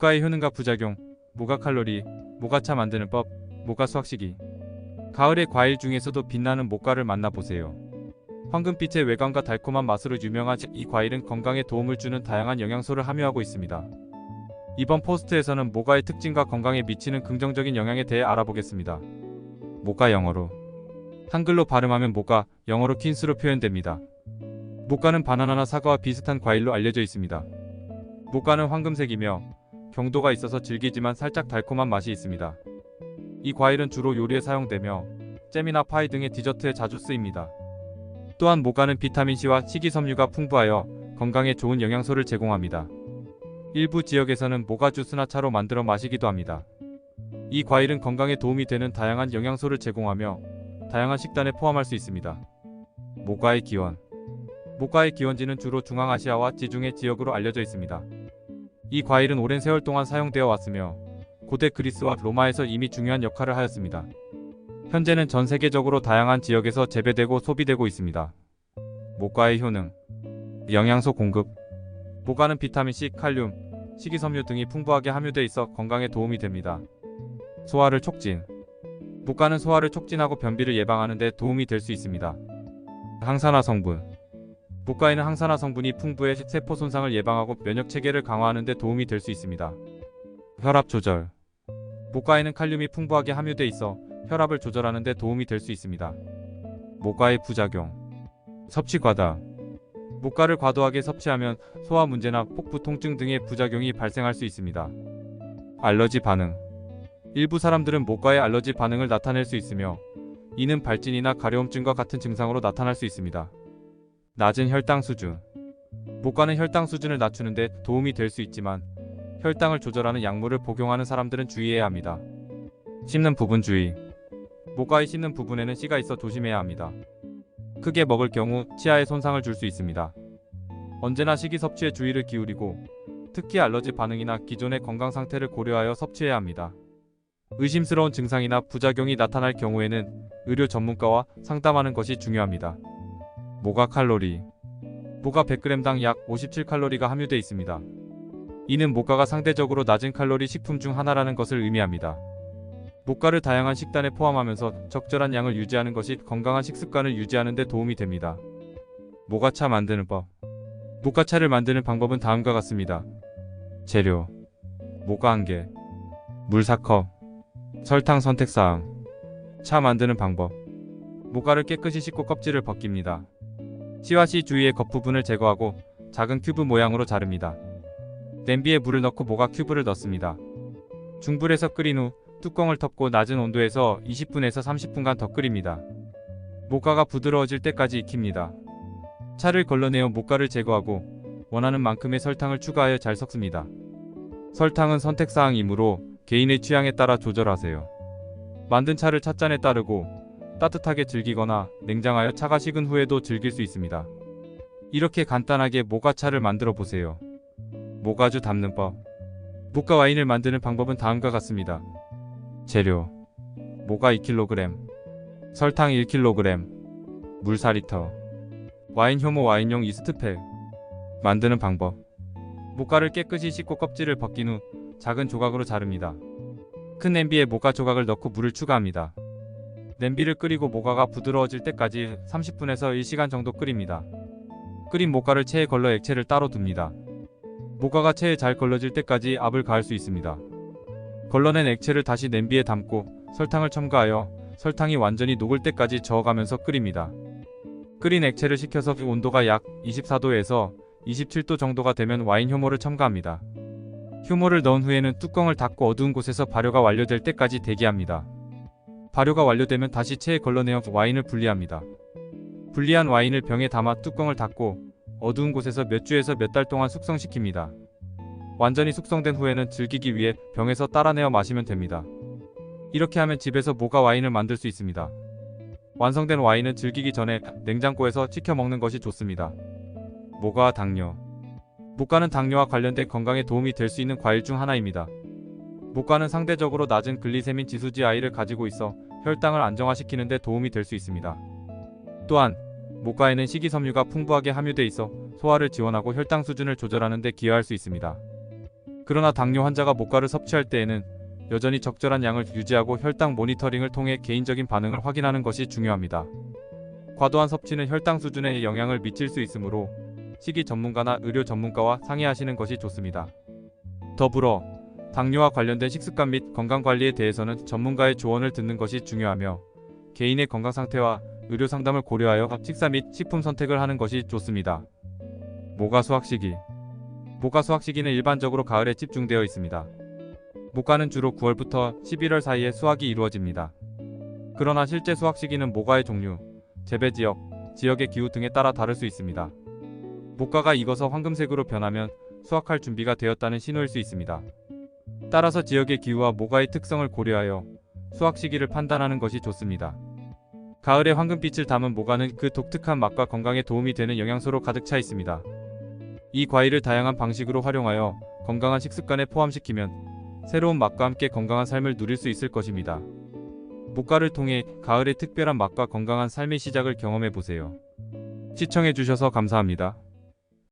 모가의 효능과 부작용, 모가 칼로리, 모가차 만드는 법, 모가 수확시기. 가을의 과일 중에서도 빛나는 모가를 만나보세요. 황금빛의 외관과 달콤한 맛으로 유명한 이 과일은 건강에 도움을 주는 다양한 영양소를 함유하고 있습니다. 이번 포스트에서는 모가의 특징과 건강에 미치는 긍정적인 영향에 대해 알아보겠습니다. 모가 영어로 한글로 발음하면 모가, 영어로 퀸스로 표현됩니다. 모가는 바나나나 사과와 비슷한 과일로 알려져 있습니다. 모가는 황금색이며 경도가 있어서 질기지만 살짝 달콤한 맛이 있습니다. 이 과일은 주로 요리에 사용되며 잼이나 파이 등의 디저트에 자주 쓰입니다. 또한 모가는 비타민C와 식이섬유가 풍부하여 건강에 좋은 영양소를 제공합니다. 일부 지역에서는 모가 주스나 차로 만들어 마시기도 합니다. 이 과일은 건강에 도움이 되는 다양한 영양소를 제공하며 다양한 식단에 포함할 수 있습니다. 모가의 기원 모가의 기원지는 주로 중앙아시아와 지중해 지역으로 알려져 있습니다. 이 과일은 오랜 세월 동안 사용되어 왔으며 고대 그리스와 로마에서 이미 중요한 역할을 하였습니다. 현재는 전 세계적으로 다양한 지역에서 재배되고 소비되고 있습니다. 모과의 효능 영양소 공급 모과는 비타민C, 칼륨, 식이섬유 등이 풍부하게 함유돼 있어 건강에 도움이 됩니다. 소화를 촉진 모과는 소화를 촉진하고 변비를 예방하는 데 도움이 될 수 있습니다. 항산화 성분 모과에는 항산화 성분이 풍부해 세포 손상을 예방하고 면역 체계를 강화하는 데 도움이 될 수 있습니다. 혈압 조절 모과에는 칼륨이 풍부하게 함유돼 있어 혈압을 조절하는 데 도움이 될 수 있습니다. 모과의 부작용 섭취 과다 모과를 과도하게 섭취하면 소화 문제나 폭부 통증 등의 부작용이 발생할 수 있습니다. 알러지 반응 일부 사람들은 모과의 알러지 반응을 나타낼 수 있으며 이는 발진이나 가려움증과 같은 증상으로 나타날 수 있습니다. 낮은 혈당 수준 모과는 혈당 수준을 낮추는 데 도움이 될 수 있지만 혈당을 조절하는 약물을 복용하는 사람들은 주의해야 합니다. 씹는 부분 주의 모과의 씹는 부분에는 씨가 있어 조심해야 합니다. 크게 먹을 경우 치아에 손상을 줄 수 있습니다. 언제나 식이 섭취에 주의를 기울이고 특히 알러지 반응이나 기존의 건강 상태를 고려하여 섭취해야 합니다. 의심스러운 증상이나 부작용이 나타날 경우에는 의료 전문가와 상담하는 것이 중요합니다. 모가 칼로리 모가 100g당 약 57칼로리가 함유되어 있습니다. 이는 모가가 상대적으로 낮은 칼로리 식품 중 하나라는 것을 의미합니다. 모가를 다양한 식단에 포함하면서 적절한 양을 유지하는 것이 건강한 식습관을 유지하는 데 도움이 됩니다. 모가차 만드는 법 모가차를 만드는 방법은 다음과 같습니다. 재료 모가 1개 물 4컵 설탕 선택사항 차 만드는 방법 모가를 깨끗이 씻고 껍질을 벗깁니다. 씨와 씨 주위의 겉부분을 제거하고 작은 큐브 모양으로 자릅니다. 냄비에 물을 넣고 모가 큐브를 넣습니다. 중불에서 끓인 후 뚜껑을 덮고 낮은 온도에서 20분에서 30분간 더 끓입니다. 모가가 부드러워질 때까지 익힙니다. 차를 걸러내어 모가를 제거하고 원하는 만큼의 설탕을 추가하여 잘 섞습니다. 설탕은 선택사항이므로 개인의 취향에 따라 조절하세요. 만든 차를 찻잔에 따르고 따뜻하게 즐기거나 냉장하여 차가 식은 후에도 즐길 수 있습니다. 이렇게 간단하게 모가차를 만들어 보세요. 모가주 담는 법 모가 와인을 만드는 방법은 다음과 같습니다. 재료 모가 2kg 설탕 1kg 물 4리터 와인 효모 와인용 이스트팩 만드는 방법 모가를 깨끗이 씻고 껍질을 벗긴 후 작은 조각으로 자릅니다. 큰 냄비에 모가 조각을 넣고 물을 추가합니다. 냄비를 끓이고 모가가 부드러워질 때까지 30분에서 1시간 정도 끓입니다. 끓인 모가를 체에 걸러 액체를 따로 둡니다. 모가가 체에 잘 걸러질 때까지 압을 가할 수 있습니다. 걸러낸 액체를 다시 냄비에 담고 설탕을 첨가하여 설탕이 완전히 녹을 때까지 저어가면서 끓입니다. 끓인 액체를 식혀서 온도가 약 24도에서 27도 정도가 되면 와인 효모를 첨가합니다. 효모를 넣은 후에는 뚜껑을 닫고 어두운 곳에서 발효가 완료될 때까지 대기합니다. 발효가 완료되면 다시 체에 걸러내어 와인을 분리합니다. 분리한 와인을 병에 담아 뚜껑을 닫고 어두운 곳에서 몇 주에서 몇 달 동안 숙성시킵니다. 완전히 숙성된 후에는 즐기기 위해 병에서 따라내어 마시면 됩니다. 이렇게 하면 집에서 모가 와인을 만들 수 있습니다. 완성된 와인은 즐기기 전에 냉장고에서 식혀 먹는 것이 좋습니다. 모가와 당뇨 모가는 당뇨와 관련된 건강에 도움이 될 수 있는 과일 중 하나입니다. 모가는 상대적으로 낮은 글리세민 지수 GI를 가지고 있어 혈당을 안정화시키는 데 도움이 될 수 있습니다. 또한 모가에는 식이섬유가 풍부하게 함유돼 있어 소화를 지원하고 혈당 수준을 조절하는 데 기여할 수 있습니다. 그러나 당뇨 환자가 모과를 섭취할 때에는 여전히 적절한 양을 유지하고 혈당 모니터링을 통해 개인적인 반응을 확인하는 것이 중요합니다. 과도한 섭취는 혈당 수준에 영향을 미칠 수 있으므로 식이 전문가나 의료 전문가와 상의하시는 것이 좋습니다. 더불어 당뇨와 관련된 식습관 및 건강 관리에 대해서는 전문가의 조언을 듣는 것이 중요하며 개인의 건강 상태와 의료 상담을 고려하여 식사 및 식품 선택을 하는 것이 좋습니다. 모가 수확 시기 모가 수확 시기는 일반적으로 가을에 집중되어 있습니다. 모가는 주로 9월부터 11월 사이에 수확이 이루어집니다. 그러나 실제 수확 시기는 모가의 종류, 재배 지역, 지역의 기후 등에 따라 다를 수 있습니다. 모가가 익어서 황금색으로 변하면 수확할 준비가 되었다는 신호일 수 있습니다. 따라서 지역의 기후와 모가의 특성을 고려하여 수확 시기를 판단하는 것이 좋습니다. 가을에 황금빛을 담은 모가는 그 독특한 맛과 건강에 도움이 되는 영양소로 가득 차 있습니다. 이 과일을 다양한 방식으로 활용하여 건강한 식습관에 포함시키면 새로운 맛과 함께 건강한 삶을 누릴 수 있을 것입니다. 모가를 통해 가을의 특별한 맛과 건강한 삶의 시작을 경험해 보세요. 시청해 주셔서 감사합니다.